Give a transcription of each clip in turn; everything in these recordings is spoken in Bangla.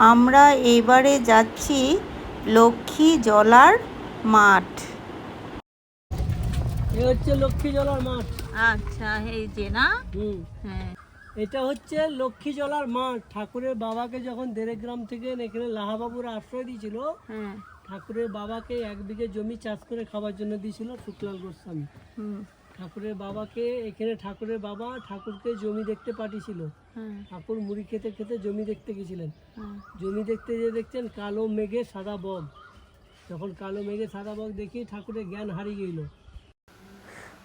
আমরা এবারে যাচ্ছি লক্ষ্মী জলার মাঠ। এ হচ্ছে লক্ষ্মী জলার মাঠ। আচ্ছা এই যে না? হ্যাঁ। এটা হচ্ছে লক্ষ্মী জলার মাঠ। ঠাকুরের বাবাকে যখন দেরেগ্রাম থেকে এখানে লাহাবাবুরা আশ্রয় দিয়েছিল হ্যাঁ। ঠাকুরের বাবাকে এক বিঘে জমি চাষ করে খাওয়ার জন্য দিয়েছিল শুক্লাল গোস্বামী। হুম। ঠাকুরের বাবাকে এখানে ঠাকুরের বাবা ঠাকুরকে জমি দেখতে পাঠিয়েছিল। হ্যাঁ। ঠাকুর মুড়ি খেতে খেতে জমি দেখতে গেছিলেন। হ্যাঁ। জমি দেখতে যে দেখছেন কালো মেঘে সাদা বগ যখন কালো মেঘে সাদা বগ দেখি ঠাকুরের জ্ঞান হারিয়ে গেল।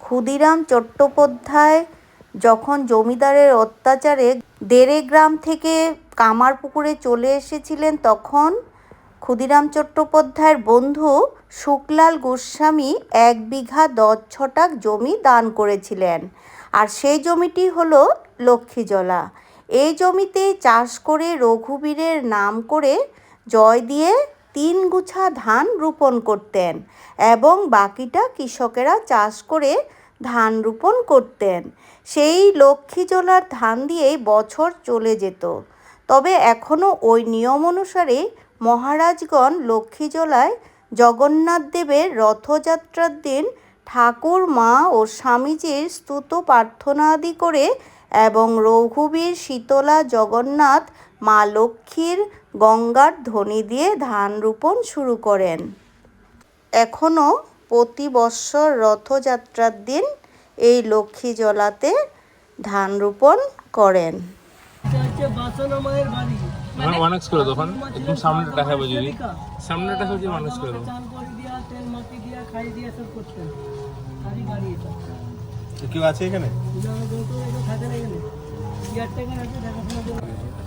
ক্ষুদিরাম চট্টোপাধ্যায় যখন জমিদারের অত্যাচারে দেড়ে গ্রাম থেকে কামারপুকুরে চলে এসেছিলেন তখন ক্ষুদিরাম চট্টোপাধ্যায়ের বন্ধু শুকলাল গোস্বামী এক বিঘা দশ ছটাক জমি দান করেছিলেন। আর সেই জমিটি হলো লক্ষ্মীজলা। এই জমিতে চাষ করে রঘুবীরের নাম করে জয় দিয়ে তিন গুছা ধান রোপণ করতেন এবং বাকিটা কৃষকেরা চাষ করে ধান রোপণ করতেন। সেই লক্ষ্মীজলার ধান দিয়েই বছর চলে যেত। তবে এখনও ওই নিয়ম অনুসারে মহারাজগণ লক্ষ্মীজলায় জগন্নাথ দেবের রথযাত্রার দিন ঠাকুর, মা ও স্বামীজির স্তুত প্রার্থনা আদি করে এবং রঘুবীর, শীতলা, জগন্নাথ, মা লক্ষ্মীর গঙ্গার ধ্বনি দিয়ে ধান রোপণ শুরু করেন। এখনও প্রতি বৎসর রথযাত্রার দিন এই লক্ষ্মী জলাতে ধান রোপণ করেন। মানে মানুষ করে তখন একদম সামনে দেখাবো যদি। সামনে দেখাবো যদি মানুষ করে দেবো করে দিয়া তেল মাটি দিয়া খাই দিয়া সব করতেন তারই বাড়ি এটা। কেউ আছে এখানে।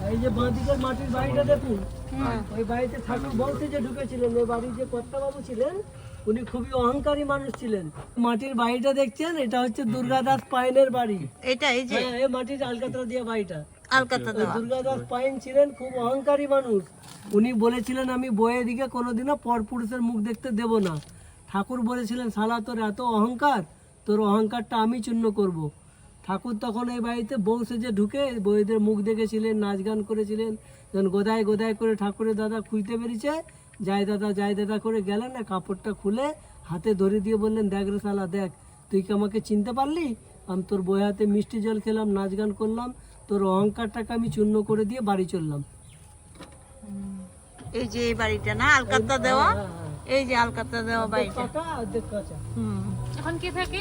এই যে বাঁদিকের মাটির বাড়িটা দেখুন। ওই বাড়িতে ঠাকুর বলতে যে ঢুকেছিলেন ওই বাড়ির যে কর্তাবাবু ছিলেন উনি খুবই অহংকারী মানুষ ছিলেন। মাটির বাড়িটা দেখছেন? এটা হচ্ছে দুর্গাদাস পাইনের বাড়ি। এটা এই যে হ্যাঁ এই মাটির আলকাতরা দিয়ে বাড়িটা। আলকাতা ওই দুর্গাদাস পাইন ছিলেন খুব অহংকারী মানুষ। উনি বলেছিলেন আমি বইয়ের দিকে কোনোদিনও পরপুরুষের মুখ দেখতে দেব না। ঠাকুর বলেছিলেন শালা তোর এত অহংকার? তোর অহংকারটা আমি চূর্ণ করব। ঠাকুর তখন এই বাড়িতে বউ সেজে ঢুকে বইদের মুখ দেখেছিলেন নাচ গান করেছিলেন। যখন গোদায় গোদায় করে ঠাকুরের দাদা খুঁজতে পেরেছে যাই দাদা যাই দাদা করে গেলেন না কাপড়টা খুলে হাতে ধরে দিয়ে বললেন দেখ রে শালা দেখ তুই কি আমাকে চিনতে পারলি? আমি তোর বই হাতে মিষ্টি জল খেলাম নাচ গান করলাম তোর অহংকারটাকে আমি চূর্ণ করে দিয়ে বাড়ি চললাম। এই যে এই বাড়িটা না আলকাতা দেওয়া? এই যে আলকাতা দেওয়া বাড়িটা। কাঁচা হুম। কেউ থাকে